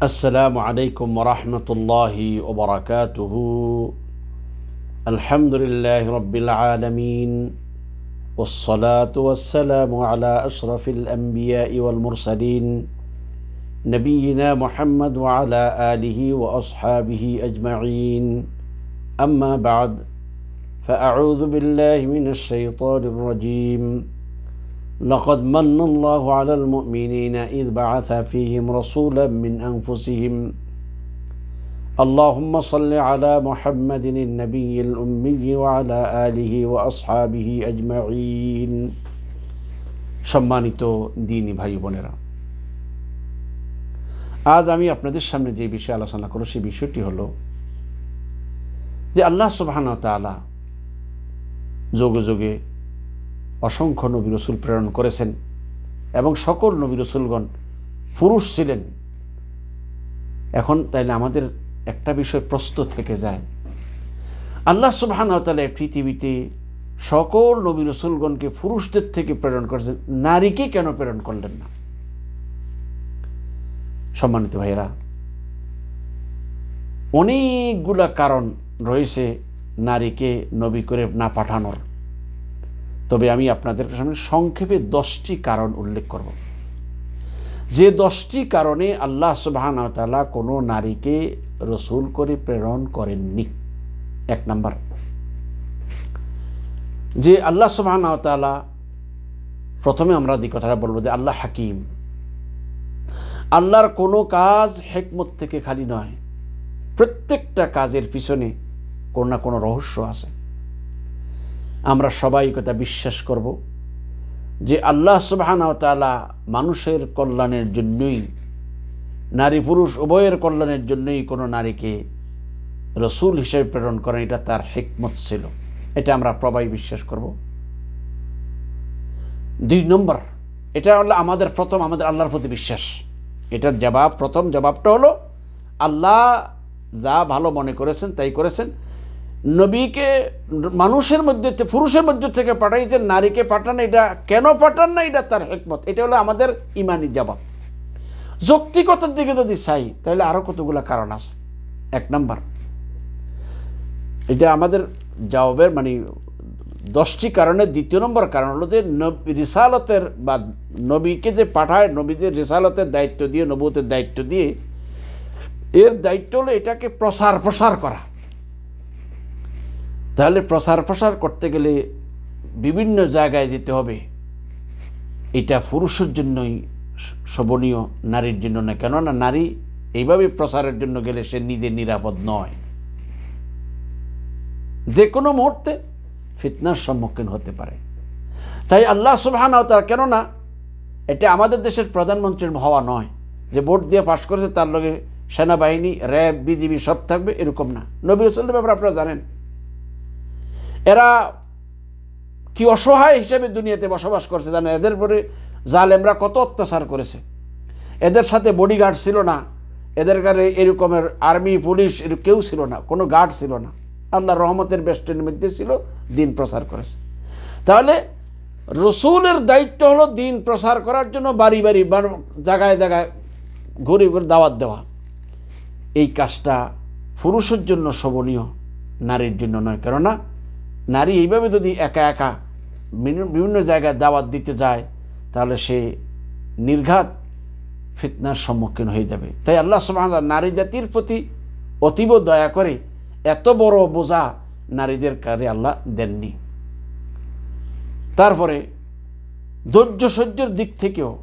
السلام عليكم ورحمة الله وبركاته. الحمد لله رب العالمين والصلاة والسلام على أشرف الأنبياء والمرسلين نبينا محمد وعلى آله وأصحابه أجمعين. أما بعد فأعوذ بالله من الشيطان الرجيم. لقد من الله على المؤمنين إذ بعث فيهم رسولا من أنفسهم اللهم صل على محمد النبي الأمي وعلى آله وأصحابه أجمعين সম্মানিত দিনী ভাই বোনেরা আজ আমি আপনাদের সামনে যে বিষয়ে আলোচনা করব সেই বিষয়টি হলো যে আল্লাহ সুবাহান তালা যোগে যোগে অসংখ্য নবী রসুল প্রেরণ করেছেন এবং সকল নবী রসুলগণ পুরুষ ছিলেন। এখন তাইলে আমাদের একটা বিষয় প্রশ্ন থেকে যায়। আল্লাহ সুবাহান তালা পৃথিবীতে সকল নবী রসুলগণকে পুরুষদের থেকে প্রেরণ করেছেন। নারীকে কেন প্রেরণ করলেন না? সম্মানিত ভাইয়েরা, অনেকগুলা কারণ রয়েছে নারীকে নবী করে না পাঠানোর। তবে আমি আপনাদের সামনে সংক্ষেপে দশটি কারণ উল্লেখ করব। যে দশটি কারণে আল্লাহ সুবাহান তালা কোনো নারীকে রসুল করে প্রেরণ করেননি। এক নাম্বার। যে আল্লাহ সুবাহান তালা প্রথমে আমরা যে কথাটা বলব যে আল্লাহ হাকিম। আল্লাহর কোনো কাজ হেকমত থেকে খালি নয়, প্রত্যেকটা কাজের পিছনে কোনো না কোনো রহস্য আছে। আমরা সবাই কথা বিশ্বাস করব যে আল্লাহ সুবাহানাওতালা মানুষের কল্যাণের জন্যই, নারী পুরুষ উভয়ের কল্যাণের জন্যই কোনো নারীকে রসুল হিসেবে প্রেরণ করেন, এটা তার হেকমত ছিল। এটা আমরা প্রবাই বিশ্বাস করব। দুই নম্বর, এটা হলো আমাদের প্রথম, আমাদের আল্লাহর প্রতি বিশ্বাস। এটার জবাব, প্রথম জবাবটা হলো, আল্লাহ যা ভালো মনে করেছেন তাই করেছেন। নবীকে মানুষের মধ্যে পুরুষের মধ্যে থেকে পাঠাইছেন, নারীকে পাঠান, এটা কেন পাঠান না? এটা তার হেকমত। এটা হলো আমাদের ইমানি জবাব। যৌক্তিকতার দিকে যদি চাই, তাহলে আরও কতগুলো কারণ আছে। এক নাম্বার, এটা আমাদের জবাবের মানে দশটি কারণে। দ্বিতীয় নম্বর কারণ হলো যে রিসালতের বা নবীকে যে পাঠায়, নবী যে রিসালতের দায়িত্ব দিয়ে নবতের দায়িত্ব দিয়ে, এর দায়িত্ব হলো এটাকে প্রসার প্রসার করা। তাহলে প্রসার প্রসার করতে গেলে বিভিন্ন জায়গায় যেতে হবে। এটা পুরুষের জন্যই শোভনীয়, নারীর জন্য না, কেননা নারী এইভাবে প্রসারের জন্য গেলে সে নিজে নিরাপদ নয়। যে কোনো মুহূর্তে ফিতনার সম্মুখীন হতে পারে। তাই আল্লাহ সুবাহান তার কেননা এটা আমাদের দেশের প্রধানমন্ত্রীর হওয়া নয় যে ভোট দিয়ে পাশ করেছে, তার লগে সেনাবাহিনী, র্যাব, বিজিবি সব থাকবে, এরকম না। নবী রসুলের ব্যাপারে আপনারা জানেন। এরা কি অসহায় হিসেবে দুনিয়াতে বসবাস করছে জানেন? এদের পরে জালেমরা কত অত্যাচার করেছে। এদের সাথে বডিগার্ড ছিল না। এদের কারে এরকমের আর্মি পুলিশ এর কেউ ছিল না, কোনো গার্ড ছিল না। আল্লাহ রহমতের বেস্টের মধ্যে ছিল, দিন প্রচার করেছে। তাহলে রসুলের দায়িত্ব হলো দিন প্রসার করার জন্য বাড়ি বাড়ি জায়গায় জায়গায় ঘুরে ঘুরে দাওয়াত দেওয়া। এই কাজটা পুরুষের জন্য শোভনীয়, নারীর জন্য নয়, কেননা নারী এইভাবে যদি একা একা বিভিন্ন জায়গায় দাওয়াত দিতে যায়, তাহলে সে নির্ঘাত ফিতনার সম্মুখীন হয়ে যাবে। তাই আল্লাহ সুবাহ নারী জাতির প্রতি অতীব দয়া করে এত বড় বোঝা নারীদের কারে আল্লাহ দেননি। তারপরে ধৈর্য সহ্যের দিক থেকেও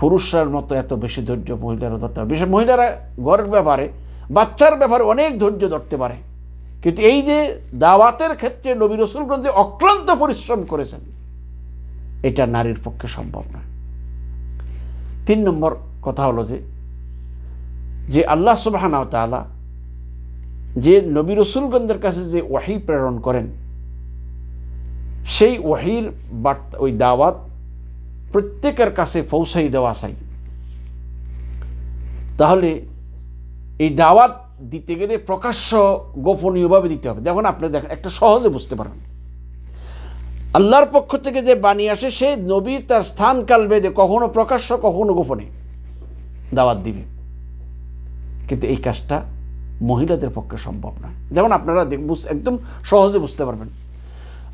পুরুষরার মতো এত বেশি ধৈর্য মহিলারা ধরতে পারে বিশেষ মহিলারা ঘরের ব্যাপারে, বাচ্চার ব্যাপারে অনেক ধৈর্য ধরতে পারে। কিন্তু এই যে দাওয়াতের ক্ষেত্রে নবী রসুলগঞ্জ যে অক্লান্ত পরিশ্রম করেছেন, এটা নারীর পক্ষে সম্ভব নয়। তিন নম্বর কথা হলো যে যে আল্লাহ সুবাহানা তালা যে নবী রসুলগঞ্জের কাছে যে ওয়াহি প্রেরণ করেন, সেই ওয়াহির বার্তা, ওই দাওয়াত প্রত্যেকের কাছে পৌঁছাই দেওয়া চাই। তাহলে এই দাওয়াত দিতে গেলে প্রকাশ্য গোপনীয়ভাবে দিতে হবে। দেখুন আপনি দেখেন, একটা সহজে বুঝতে পারেন আল্লাহর পক্ষ থেকে যে বাণী আসে, সে নবীর তার স্থান কাল বেদে কখনো প্রকাশ্য, কখনো গোপনে দাওয়াত দিবে। কিন্তু এই কাজটা মহিলাদের পক্ষে সম্ভব নয়। যেমন আপনারা একদম সহজে বুঝতে পারবেন।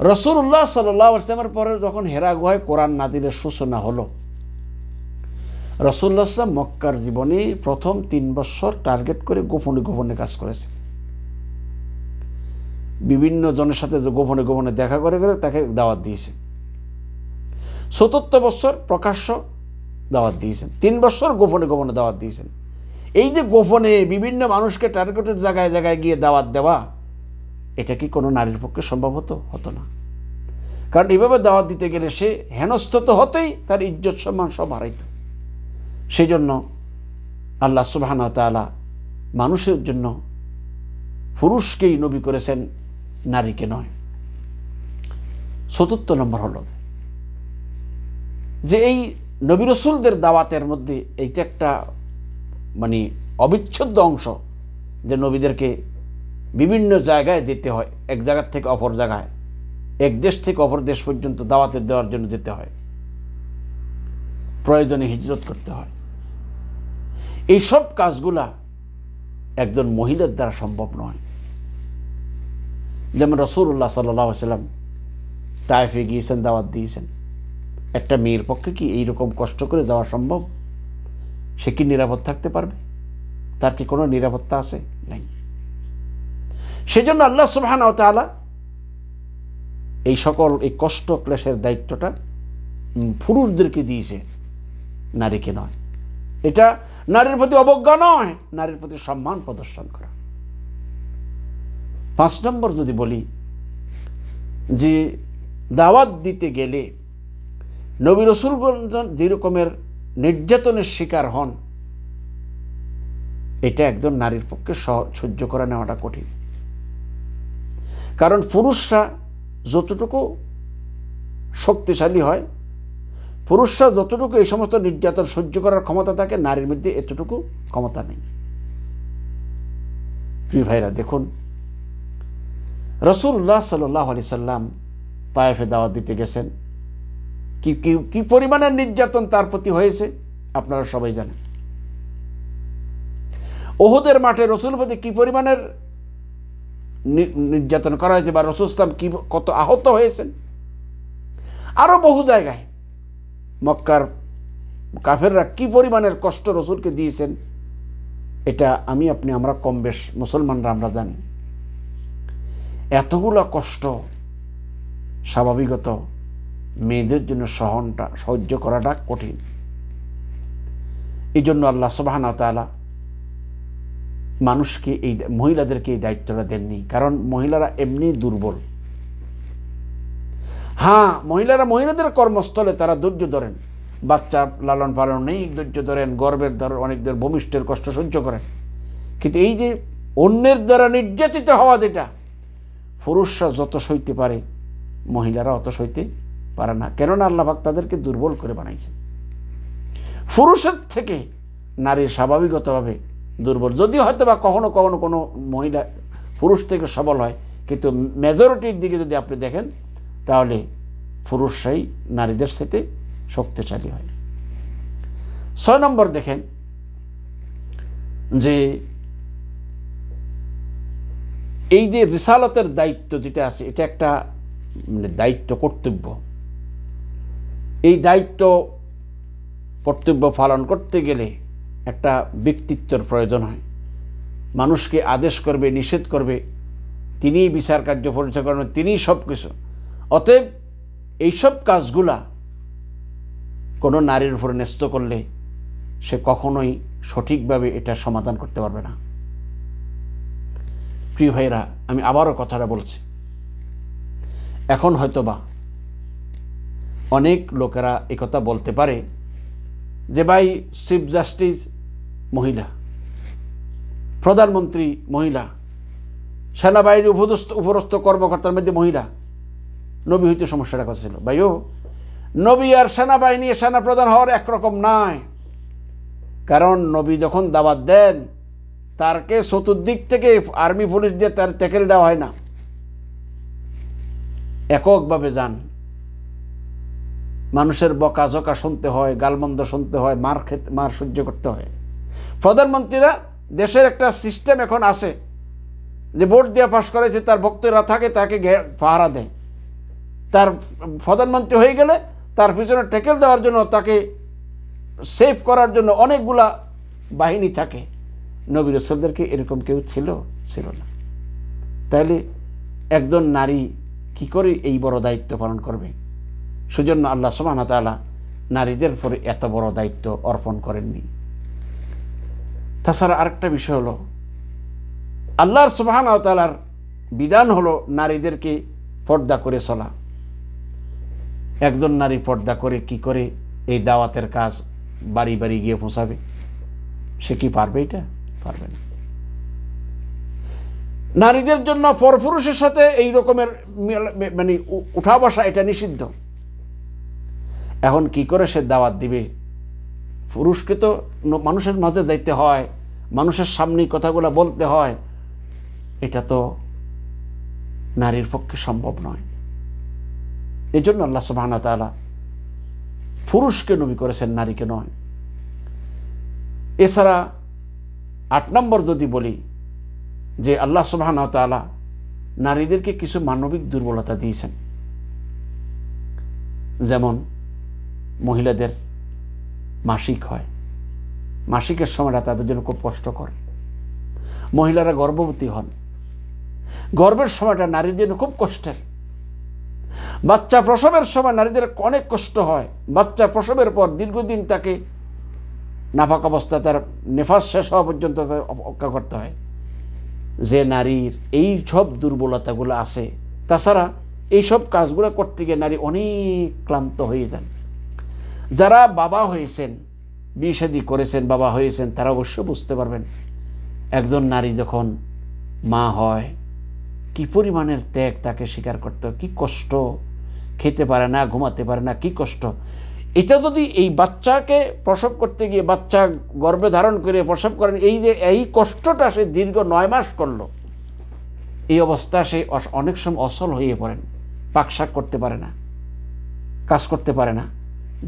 রসুল্লাহ সাল্লাহ পরে যখন হেরা গুহায় কোরআন নাজিরের সূচনা হলো। রসুল্লাহ সাল্লাম মক্কার জীবনে প্রথম তিন বছর টার্গেট করে গোপনে গোপনে কাজ করেছে। বিভিন্ন জনের সাথে গোপনে গোপনে দেখা করে করে তাকে দাওয়াত দিয়েছে। চতুর্থ বছর প্রকাশ্য দাওয়াত দিয়েছেন। তিন বছর গোপনে গোপনে দাওয়াত দিয়েছেন। এই যে গোপনে বিভিন্ন মানুষকে টার্গেটের জায়গায় জায়গায় গিয়ে দাওয়াত দেওয়া, এটা কি কোনো নারীর পক্ষে সম্ভব হতো হতো না। কারণ এইভাবে দাওয়াত দিতে গেলে সে হেনস্থ তো হতেই, তার ইজ্জত সম্মান সব হারাইত। সেই জন্য আল্লাহ সুবাহানা তালা মানুষের জন্য পুরুষকেই নবী করেছেন, নারীকে নয়। চতুর্থ নম্বর হল যে এই নবী রসুলদের দাওয়াতের মধ্যে এইটা একটা মানে অবিচ্ছেদ্য অংশ যে নবীদেরকে বিভিন্ন জায়গায় যেতে হয়, এক জায়গার থেকে অপর জায়গায়, এক দেশ থেকে অপর দেশ পর্যন্ত দাওয়াতের দেওয়ার জন্য যেতে হয়। প্রয়োজনে হিজরত করতে হয়। এই সব কাজগুলা একজন মহিলার দ্বারা সম্ভব নয়। যেমন রসুল্লাহ সাল্লাম তাইফে গিয়েছেন, দাওয়াত দিয়েছেন। একটা মেয়ের পক্ষে কি এইরকম কষ্ট করে যাওয়া সম্ভব? সে কি নিরাপদ থাকতে পারবে? তার কি কোনো নিরাপত্তা আছে? নাই। সেজন্য আল্লাহ সুবহান এই সকল এই কষ্ট ক্লেশের দায়িত্বটা পুরুষদেরকে দিয়েছে, নারীকে নয়। এটা নারীর প্রতি অবজ্ঞা নয়, নারীর প্রতি সম্মান প্রদর্শন করা। পাঁচ নম্বর যদি বলি, যে দাওয়াত দিতে গেলে নবী রসুলগণ যে রকমের নির্যাতনের শিকার হন, এটা একজন নারীর পক্ষে সহ- সহ্য করে নেওয়াটা কঠিন। কারণ পুরুষরা যতটুকু শক্তিশালী হয় পুরুষরা যতটুকু এই সমস্ত নির্যাতন সহ্য করার ক্ষমতা থাকে, নারীর মধ্যে এতটুকু ক্ষমতা নেই। প্রিয় ভাইরা, দেখুন রসুল্লাহ সাল্লাহ আলি সাল্লাম তায়েফে দাওয়াত দিতে গেছেন। কি, কি- পরিমাণের নির্যাতন তার প্রতি হয়েছে, আপনারা সবাই জানেন। ওহুদের মাঠে রসুল প্রতি কি পরিমাণের নির্যাতন করা হয়েছে বা রসুল রসুস্তাম কি, কত আহত হয়েছেন? আরও বহু জায়গায় মক্কার কাফেররা কি পরিমাণের কষ্ট রসুলকে দিয়েছেন, এটা আমি আপনি, আমরা কম বেশ মুসলমানরা আমরা জানি। এতগুলো কষ্ট স্বাভাবিকত মেয়েদের জন্য সহনটা, সহ্য করাটা কঠিন। এই জন্য আল্লাহ সুবাহান মানুষকে এই মহিলাদেরকে এই দায়িত্বটা দেননি, কারণ মহিলারা এমনি দুর্বল। হ্যাঁ মহিলারা মহিলাদের কর্মস্থলে তারা ধৈর্য ধরেন। বাচ্চা লালন পালন নেই, ধৈর্য ধরেন, গর্বের ধর, অনেকদের ভূমিষ্ঠের কষ্ট সহ্য করেন। কিন্তু এই যে অন্যের দ্বারা নির্যাতিত হওয়া যেটা, পুরুষরা যত সইতে পারে, মহিলারা অত সইতে পারে না। কেননা আল্লাহাক তাদেরকে দুর্বল করে বানাইছে পুরুষের থেকে নারীর স্বাভাবিকতভাবে দুর্বল। যদিও হয়তো বা কখনো কখনো কোনো মহিলা পুরুষ থেকে সবল হয়, কিন্তু মেজরিটির দিকে যদি আপনি দেখেন তাহলে পুরুষরাই নারীদের সাথে শক্তিশালী হয়। ছয় নম্বর দেখেন যে এই যে রিসালতের দায়িত্ব যেটা আছে, এটা একটা মানে দায়িত্ব কর্তব্য। এই দায়িত্ব কর্তব্য পালন করতে গেলে একটা ব্যক্তিত্বের প্রয়োজন হয়। মানুষকে আদেশ করবে, নিষেধ করবে, তিনিই বিচার কার্য পরিচালনা করবেন, তিনিই সব কিছু অতএব এইসব কাজগুলা কোনো নারীর উপরে ন্যস্ত করলে সে কখনোই সঠিকভাবে এটা সমাধান করতে পারবে না। প্রিয় ভাইরা আমি আবারও কথাটা বলছি। এখন হয়তোবা অনেক লোকেরা একথা বলতে পারে যে, ভাই চিফ জাস্টিস মহিলা, প্রধানমন্ত্রী মহিলা সেনাবাহিনীর উপদস্থ উপরস্থ কর্মকর্তার মধ্যে মহিলা নবী হইতে সমস্যাটা কথা ছিল। ভাইও, নবী আর সেনাবাহিনী সেনা প্রধান হওয়ার একরকম নয় কারণ নবী যখন দাবাত দেন, তারকে চতুর্দিক থেকে আর্মি পুলিশ দিয়ে তার ট্যাকেল দেওয়া হয় না। এককভাবে যান। মানুষের বকা জকা শুনতে হয়, গালমন্দ শুনতে হয়, মার খেতে, মার সহ্য করতে হয়। প্রধানমন্ত্রীরা দেশের একটা সিস্টেম এখন আছে। যে ভোট দিয়ে পাশ করেছে, তার ভক্তরা থাকে, তাকে পাহারা দেয়। তার প্রধানমন্ত্রী হয়ে গেলে তার পিছনে টেকেল দেওয়ার জন্য, তাকে সেভ করার জন্য অনেকগুলা বাহিনী থাকে। নবী রসুলদেরকে এরকম কেউ ছিল? ছিল না। তাহলে একজন নারী কি করে এই বড় দায়িত্ব পালন করবে? সুজন্য আল্লাহ ওয়া তাআলা নারীদের পরে এত বড় দায়িত্ব অর্পণ করেননি। তাছাড়া আরেকটা বিষয় হলো, আল্লাহর সুবহানাহু ওয়া তাআলার বিধান হলো নারীদেরকে পর্দা করে চলা। একজন নারী পর্দা করে কি করে এই দাওয়াতের কাজ বাড়ি বাড়ি গিয়ে পৌঁছাবে? সে কি পারবে এটা? পারবে না। নারীদের জন্য পরপুরুষের সাথে এই রকমের মানে উঠা বসা এটা নিষিদ্ধ। এখন কি করে সে দাওয়াত দিবে? পুরুষকে তো মানুষের মাঝে যাইতে হয়, মানুষের সামনে কথাগুলো বলতে হয়। এটা তো নারীর পক্ষে সম্ভব নয়। এই জন্য আল্লাহ সুবহানাহু ওয়া তাআলা পুরুষকে নবী করেছেন, নারীকে নয়। এছাড়া আট নম্বর যদি বলি যে আল্লাহ সুবহানাহু ওয়া তাআলা নারীদেরকে কিছু মানবিক দুর্বলতা দিয়েছেন। যেমন মহিলাদের মাসিক হয়। মাসিকের সময়টা তাদের জন্য খুব কষ্টকর। মহিলারা গর্ভবতী হন। গর্বের সময়টা নারীর জন্য খুব কষ্টের। বাচ্চা প্রসবের সময় নারীদের অনেক কষ্ট হয়। বাচ্চা প্রসবের পর দীর্ঘদিন তাকে নাফাক অবস্থা, তার নেফাস শেষ হওয়া পর্যন্ত অপেক্ষা করতে হয়। যে নারীর এই সব দুর্বলতাগুলো আছে, তাছাড়া এই সব কাজগুলো করতে গিয়ে নারী অনেক ক্লান্ত হয়ে যান। যারা বাবা হয়েছেন, বিয়ে করেছেন, বাবা হয়েছেন, তারা অবশ্য বুঝতে পারবেন, একজন নারী যখন মা হয় কি পরিমাণের ত্যাগ তাকে স্বীকার করতে কি কষ্ট? খেতে পারে না, ঘুমাতে পারে না, কি কষ্ট? এটা যদি এই বাচ্চাকে প্রসব করতে গিয়ে বাচ্চা গর্ভে ধারণ করে প্রসব করেন, এই যে, এই কষ্টটা সে দীর্ঘ নয় মাস করল, এই অবস্থা সে অনেক সময় অসল হয়ে পড়েন পাকশাক করতে পারে না, কাজ করতে পারে না।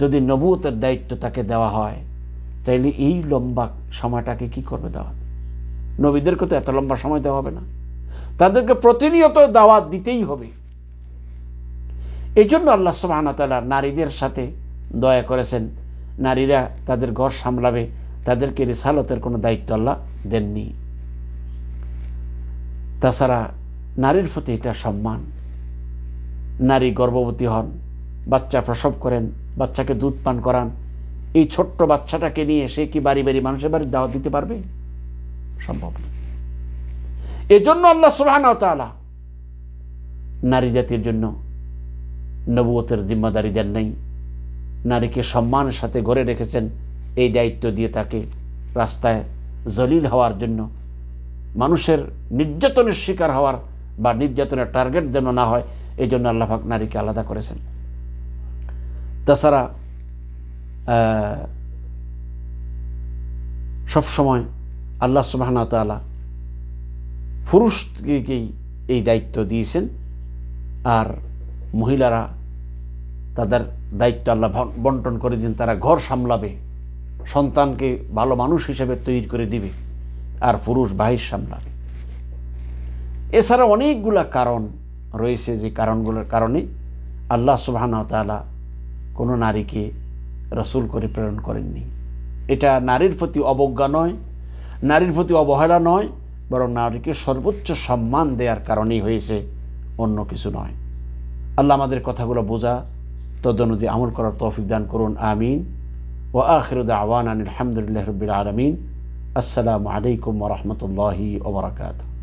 যদি নবুতের দায়িত্ব তাকে দেওয়া হয়, তাইলে এই লম্বা সময়টাকে কি করবে দেওয়া নবীদেরকে তো এত লম্বা সময় দেওয়া হবে না। তাদেরকে প্রতিনিয়ত দাওয়াত দিতেই হবে। এই জন্য আল্লাহ সুবহানাহু তাআলা নারীদের সাথে দয়া করেছেন। নারীরা তাদের ঘর সামলাবে, তাদেরকে রিসালতের কোনো দায়িত্ব আল্লাহ দেননি। তাছাড়া নারীর প্রতি এটা সম্মান। নারী গর্ভবতী হন, বাচ্চা প্রসব করেন, বাচ্চাকে দুধ পান করান, এই ছোট্ট বাচ্চাটাকে নিয়ে সে কি বাড়ি বাড়ি মানুষের বাড়ি দাওয়াত দিতে পারবে? সম্ভব না। এজন্য আল্লাহ সুবহানাহু তাআলা নারী জাতির জন্য নবুয়তের জিম্মাদারি দেন নাই। নারীকে সম্মানের সাথে গড়ে রেখেছেন। এই দায়িত্ব দিয়ে তাকে রাস্তায় জলিল হওয়ার জন্য, মানুষের নির্যাতনের শিকার হওয়ার বা নির্যাতনের টার্গেট যেন না হয় এই জন্য আল্লাহাক নারীকে আলাদা করেছেন। তাছাড়া সবসময় আল্লাহ সুবাহনা তালা পুরুষকেই এই দায়িত্ব দিয়েছেন, আর মহিলারা তাদের দায়িত্ব আল্লাহ বন্টন করে দিন, তারা ঘর সামলাবে, সন্তানকে ভালো মানুষ হিসেবে তৈরি করে দিবে, আর পুরুষ বাহির সামলাবে। এছাড়া অনেকগুলা কারণ রয়েছে যে কারণগুলোর কারণে আল্লাহ সুবাহানা তালা কোনো নারীকে রসুল করে প্রেরণ করেননি। এটা নারীর প্রতি অবজ্ঞা নয়, নারীর প্রতি অবহেলা নয় বরং নারীকে সর্বোচ্চ সম্মান দেওয়ার কারণেই হয়েছে অন্য কিছু নয়। আল্লাহ আমাদের কথাগুলো বোঝা তদনুযায়ী আমল করার তৌফিক দান করুন, আমিন। ও আখিরুদ আওয়ান আলহামদুলিল্লাহ রবিল আলমিন। আসসালামু আলাইকুম রহমতুল্লাহি ওবরাকাতু